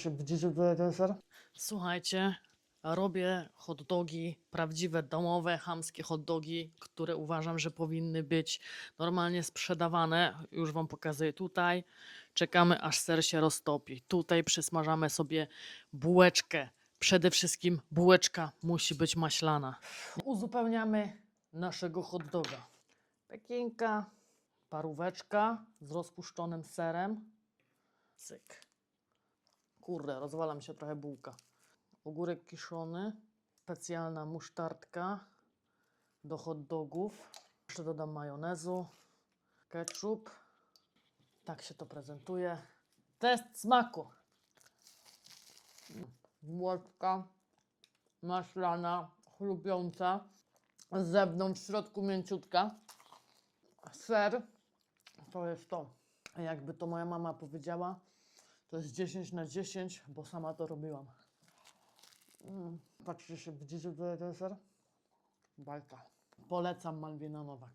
się widzicie tutaj ten ser? Słuchajcie, robię hot dogi, prawdziwe domowe, chamskie hot dogi, które uważam, że powinny być normalnie sprzedawane. Już Wam pokazuję tutaj. Czekamy, aż ser się roztopi. Tutaj przysmażamy sobie bułeczkę. Przede wszystkim bułeczka musi być maślana. Uzupełniamy naszego hot doga. Pekinka, paróweczka z rozpuszczonym serem. Cyk. Kurde, rozwala mi się trochę bułka. Ogórek kiszony, specjalna musztardka do hot dogów. Jeszcze dodam majonezu, ketchup. Tak się to prezentuje. Test smaku. Bułeczka maślana, chrupiąca. Z zewnątrz, w środku mięciutka. Ser to jest to. Jakby to moja mama powiedziała, to jest 10 na 10, bo sama to robiłam. Mm. Patrzcie się, widzicie tutaj ten ser? Bajka. Polecam Malwina Nowak.